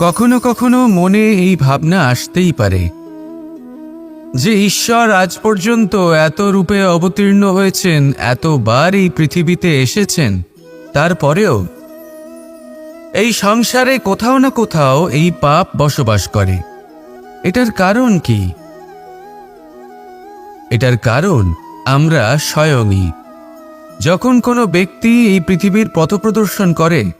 কখনো কখনো মনে এই ভাবনা আসতেই পারে যে ঈশ্বর আজ পর্যন্ত এত রূপে অবতীর্ণ হয়েছেন, এতবার এই পৃথিবীতে এসেছেন, তারপরেও এই সংসারে কোথাও না কোথাও এই পাপ বসবাস করে। এটার কারণ কি? এটার কারণ আমরা স্বয়ংই। যখন কোনো ব্যক্তি এই পৃথিবীর পথপ্রদর্শন করে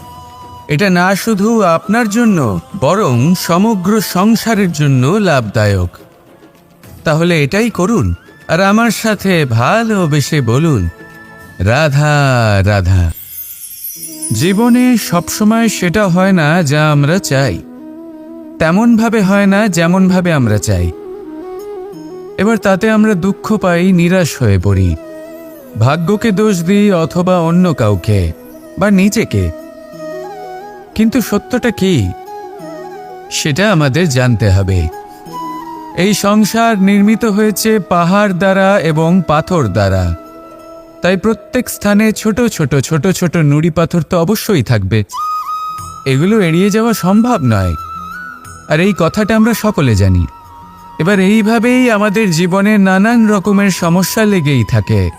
এটা না শুধু আপনার জন্য, বরং সমগ্র সংসারের জন্য লাভদায়ক। তাহলে এটাই করুন, আর আমার সাথে ভালোবেসে বলুন। রাধা রাধা। জীবনে সবসময় সেটা হয় না যা আমরা চাই। তেমনভাবে হয় না যেমনভাবে আমরা চাই। এবার তাতে আমরা দুঃখ পাই, নিরাশ হয়ে পড়ি। ভাগ্যকে দোষ দিই অথবা অন্য কাউকে, বা নিজেকে। কিন্তু সত্যটা কি? সেটা আমাদের জানতে হবে। এই সংসার নির্মিত হয়েছে পাহাড় দ্বারা এবং পাথর দ্বারা। তাই প্রত্যেক স্থানে ছোট ছোট ছোট ছোট নুড়ি পাথর তো অবশ্যই থাকবে। এগুলো এড়িয়ে যাওয়া সম্ভব নয়। আর এই কথাটা আমরা সকলে জানি। এবার এইভাবেই আমাদের জীবনে নানান রকমের সমস্যা লেগেই থাকে।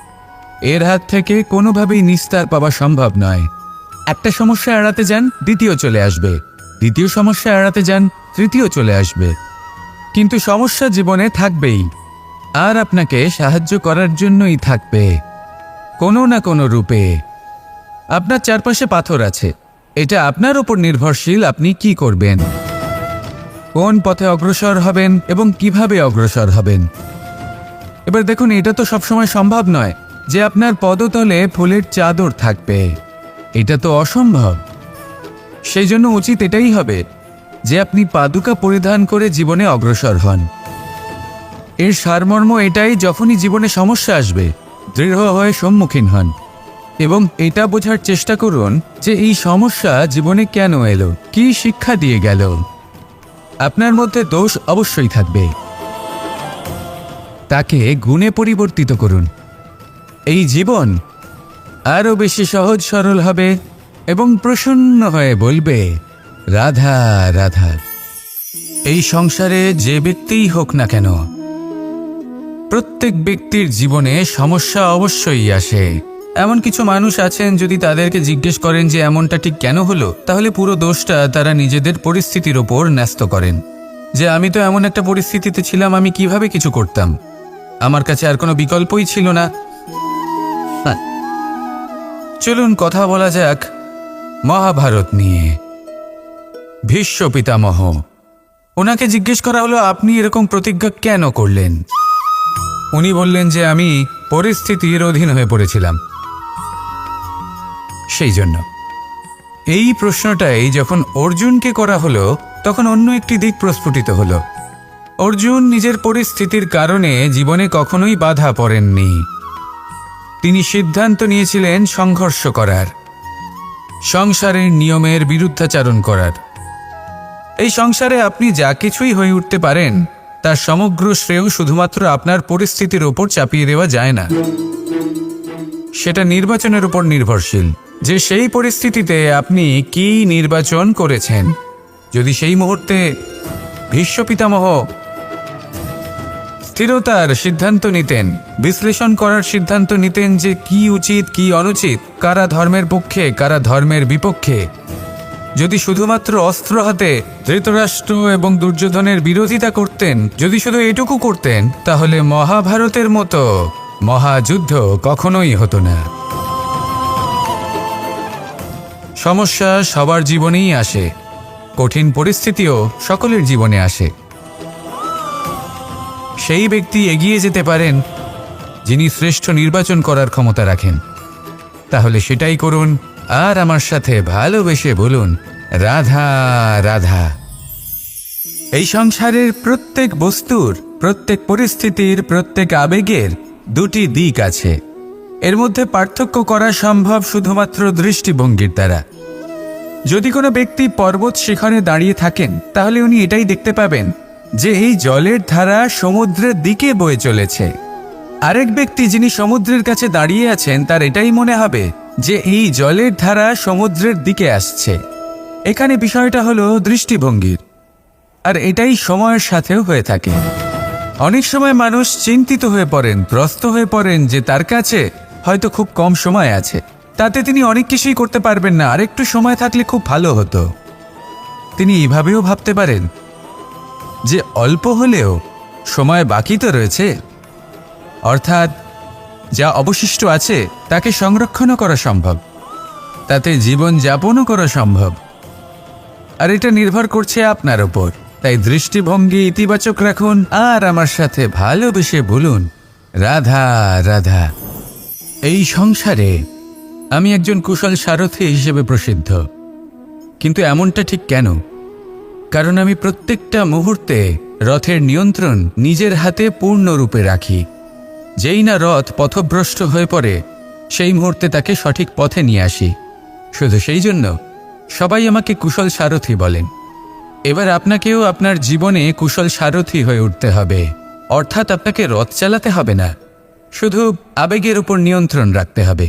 এর হাত থেকে কোনোভাবেই নিস্তার পাওয়া সম্ভব নয়। একটা সমস্যা এড়াতে যান, দ্বিতীয় চলে আসবে। দ্বিতীয় সমস্যা এড়াতে যান, তৃতীয় চলে আসবে। কিন্তু সমস্যা জীবনে থাকবেই। আর আপনাকে সাহায্য করার জন্যই থাকবে। কোনো না কোনো রূপে। আপনার চারপাশে পাথর আছে। এটা আপনার উপর নির্ভরশীল আপনি কি করবেন? কোন পথে অগ্রসর হবেন এবং কীভাবে অগ্রসর হবেন? এবার দেখুন, এটা তো সবসময় সম্ভব নয় যে আপনার পদতলে ফুলের চাদর থাকবে। এটা তো অসম্ভব। সেই জন্য উচিত এটাই হবে যে আপনি পাদুকা পরিধান করে জীবনে অগ্রসর হন। এর সারমর্ম এটাই যখনই জীবনে সমস্যা আসবে, দৃঢ় হয়ে সম্মুখীন হন। এবং এটা বোঝার চেষ্টা করুন যে এই সমস্যা জীবনে কেন এলো, কি শিক্ষা দিয়ে গেল। আপনার মধ্যে দোষ অবশ্যই থাকবে। তাকে গুণে পরিবর্তিত করুন। এই জীবন আরও বেশি সহজ সরল হবে এবং প্রসন্ন হয়ে বলবে, রাধা রাধা, এই সংসারে যে ব্যক্তিই হোক না কেন, প্রত্যেক ব্যক্তির জীবনে সমস্যা অবশ্যই আসে। এমন কিছু মানুষ আছেন যদি তাদেরকে জিজ্ঞেস করেন যে এমনটা ঠিক কেন হলো, তাহলে পুরো দোষটা তারা নিজেদের পরিস্থিতির ওপর ন্যস্ত করেন। যে আমি তো এমন একটা পরিস্থিতিতে ছিলাম, আমি কীভাবে কিছু করতাম? আমার কাছে আর কোনো বিকল্পই ছিল না। চলুন কথা বলা যাক মহাভারত নিয়ে। ভীষ্ম পিতামহ, ওনাকে জিজ্ঞেস করা হলো, আপনি এরকম প্রতিজ্ঞা কেন করলেন? উনি বললেন যে, আমি পরিস্থিতির অধীন হয়ে পড়েছিলাম। সেই জন্য। এই প্রশ্নটাই যখন অর্জুনকে করা হলো, তখন অন্য একটি দিক প্রস্ফুটিত হলো। অর্জুন নিজের পরিস্থিতির কারণে জীবনে কখনোই বাধা পড়েননি। তিনি সিদ্ধান্ত নিয়েছিলেন সংঘর্ষ করার, সংসারের নিয়মের বিরুদ্ধাচারণ করার। এই সংসারে আপনি যা কিছুই হয়ে উঠতে পারেন, তার সমগ্র শ্রেয় শুধুমাত্র আপনার পরিস্থিতির ওপর চাপিয়ে দেওয়া যায় না। সেটা নির্বাচনের উপর নির্ভরশীল। যে সেই পরিস্থিতিতে আপনি কি নির্বাচন করেছেন, যদি সেই মুহূর্তে ভীষ্ম পিতামহ স্থিরতার সিদ্ধান্ত নিতেন। বিশ্লেষণ করার সিদ্ধান্ত নিতেন যে কি উচিত, কি অনুচিত, কারা ধর্মের পক্ষে, কারা ধর্মের বিপক্ষে। যদি শুধুমাত্র অস্ত্র হাতে ধৃতরাষ্ট্র এবং দুর্যোধনের বিরোধিতা করতেন, যদি শুধু এটুকু করতেন, তাহলে মহাভারতের মতো মহাযুদ্ধ কখনোই হতো না। সমস্যা সবার জীবনেই আসে, কঠিন পরিস্থিতিও সকলের জীবনে আসে। সেই ব্যক্তি এগিয়ে যেতে পারেন যিনি শ্রেষ্ঠ নির্বাচন করার ক্ষমতা রাখেন। তাহলে সেটাই করুন আর আমার সাথে ভালোবেসে বলুন, রাধা রাধা। এই সংসারের প্রত্যেক বস্তুর, প্রত্যেক পরিস্থিতির, প্রত্যেক আবেগের দুটি দিক আছে। এর মধ্যে পার্থক্য করা সম্ভব শুধুমাত্র দৃষ্টিভঙ্গির দ্বারা। যদি কোনো ব্যক্তি পর্বত শিখরে দাঁড়িয়ে থাকেন, তাহলে উনি এটাই দেখতে পাবেন যে এই জলের ধারা সমুদ্রের দিকে বয়ে চলেছে। আরেক ব্যক্তি যিনি সমুদ্রের কাছে দাঁড়িয়ে আছেন, তার এটাই মনে হবে যে এই জলের ধারা সমুদ্রের দিকে আসছে। এখানে বিষয়টা হলো দৃষ্টিভঙ্গির। আর এটাই সময়ের সাথেও হয়ে থাকে। অনেক সময় মানুষ চিন্তিত হয়ে পড়েন, ত্রস্ত হয়ে পড়েন যে তার কাছে হয়তো খুব কম সময় আছে। তাতে তিনি অনেক কিছুই করতে পারবেন না, আরেকটু সময় থাকলে খুব ভালো হতো। তিনি এভাবেও ভাবতে পারেন যে অল্প হলেও সময় বাকি তো রয়েছে। অর্থাৎ যা অবশিষ্ট আছে, তাকে সংরক্ষণও করা সম্ভব। তাতে জীবন যাপনও করা সম্ভব। আর এটা নির্ভর করছে আপনার ওপর তাই দৃষ্টিভঙ্গি ইতিবাচক রাখুন আর আমার সাথে ভালোবেসে বলুন, রাধা রাধা, এই সংসারে আমি একজন কুশল সারথি হিসেবে প্রসিদ্ধ। কিন্তু এমনটা ঠিক কেন? কারণ আমি প্রত্যেকটা মুহূর্তে রথের নিয়ন্ত্রণ নিজের হাতে পূর্ণরূপে রাখি। যেই না রথ পথভ্রষ্ট হয়ে পড়ে, সেই মুহূর্তে তাকে সঠিক পথে নিয়ে আসি। শুধু সেই জন্য সবাই আমাকে কুশল সারথি বলেন। এবার আপনাকেও আপনার জীবনে কুশল সারথি হয়ে উঠতে হবে। অর্থাৎ আপনাকে রথ চালাতে হবে না, শুধু আবেগের উপর নিয়ন্ত্রণ রাখতে হবে।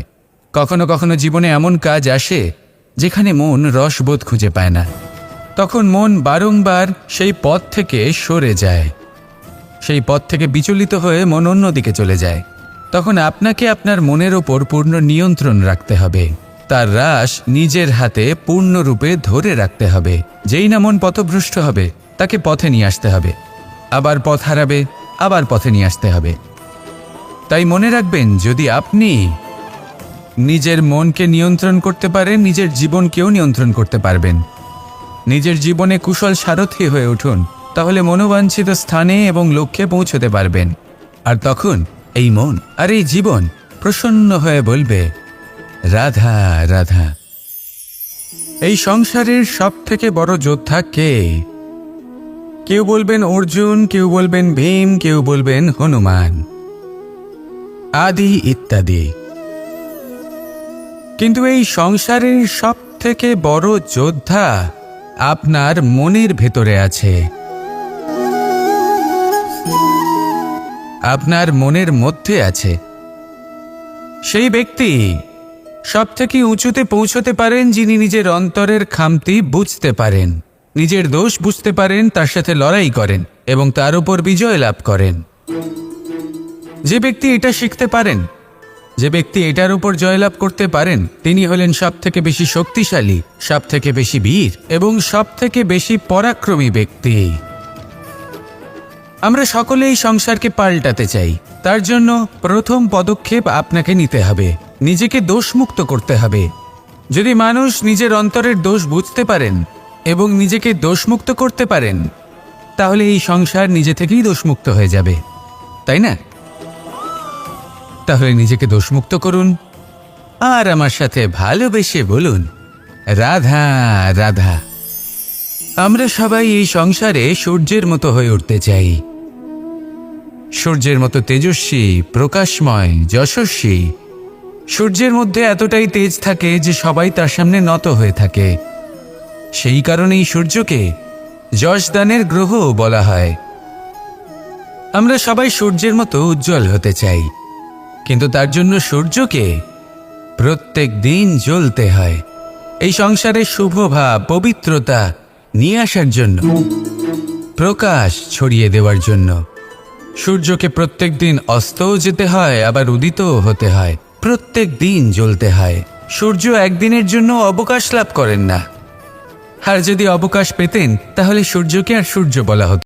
কখনো কখনো জীবনে এমন কাজ আসে যেখানে মন রসবোধ খুঁজে পায় না। তখন মন বারংবার সেই পথ থেকে সরে যায়। সেই পথ থেকে বিচলিত হয়ে মন অন্যদিকে চলে যায়। তখন আপনাকে আপনার মনের ওপর পূর্ণ নিয়ন্ত্রণ রাখতে হবে। তার রাস নিজের হাতে পূর্ণরূপে ধরে রাখতে হবে। যেই না মন পথভ্রষ্ট হবে, তাকে পথে নিয়ে আসতে হবে। আবার পথ হারাবে, আবার পথে নিয়ে আসতে হবে। তাই মনে রাখবেন, যদি আপনি নিজের মনকে নিয়ন্ত্রণ করতে পারেন, নিজের জীবনকেও নিয়ন্ত্রণ করতে পারবেন। নিজের জীবনে কুশল সারথী হয়ে উঠুন, তাহলে মনোবাঞ্ছিত স্থানে এবং লক্ষ্যে পৌঁছতে পারবেন। আর তখন এই মন আর এই জীবন প্রসন্ন হয়ে বলবে, রাধা রাধা, এই সংসারের সব থেকে বড় যোদ্ধা কে? কেউ বলবেন অর্জুন, কেউ বলবেন ভীম, কেউ বলবেন হনুমান, আদি ইত্যাদি। কিন্তু এই সংসারের সব থেকে বড় যোদ্ধা আপনার মনের ভেতরে আছে। আপনার মনের মধ্যে আছে। সেই ব্যক্তি সব থেকে উঁচুতে পৌঁছতে পারেন যিনি নিজের অন্তরের খামতি বুঝতে পারেন, নিজের দোষ বুঝতে পারেন, তার সাথে লড়াই করেন এবং তার উপর বিজয় লাভ করেন। যে ব্যক্তি এটা শিখতে পারেন যে ব্যক্তি এটার উপর জয়লাভ করতে পারেন, তিনি হলেন সব থেকে বেশি শক্তিশালী সব থেকে বেশি বীর, এবং সব থেকে বেশি পরাক্রমী ব্যক্তি। আমরা সকলেই সংসারকে পাল্টাতে চাই। তার জন্য প্রথম পদক্ষেপ আপনাকে নিতে হবে। নিজেকে দোষমুক্ত করতে হবে। যদি মানুষ নিজের অন্তরের দোষ বুঝতে পারেন এবং নিজেকে দোষমুক্ত করতে পারেন, তাহলে এই সংসার নিজে থেকেই দোষমুক্ত হয়ে যাবে। তাই না? তাহলে নিজেকে দোষমুক্ত করুন। আর আমার সাথে ভালোবেসে বলুন, রাধা রাধা, আমরা সবাই এই সংসারে সূর্যের মতো হয়ে উঠতে চাই। সূর্যের মতো তেজস্বী, প্রকাশময়, যশস্বী, সূর্যের মধ্যে এতটাই তেজ থাকে যে সবাই তার সামনে নত হয়ে থাকে। সেই কারণেই সূর্যকে যশদানের গ্রহ বলা হয়। আমরা সবাই সূর্যের মতো উজ্জ্বল হতে চাই। কিন্তু তার জন্য সূর্যকে প্রত্যেক দিন জ্বলতে হয়। এই সংসারে শুভ ভাব, পবিত্রতা নিয়ে আসার জন্য, প্রকাশ ছড়িয়ে দেওয়ার জন্য। সূর্যকে প্রত্যেক দিন অস্তও যেতে হয়, আবার উদিতও হতে হয়। প্রত্যেক দিন জ্বলতে হয়। সূর্য একদিনের জন্য অবকাশ লাভ করেন না। আর যদি অবকাশ পেতেন, তাহলে সূর্যকে আর সূর্য বলা হতো।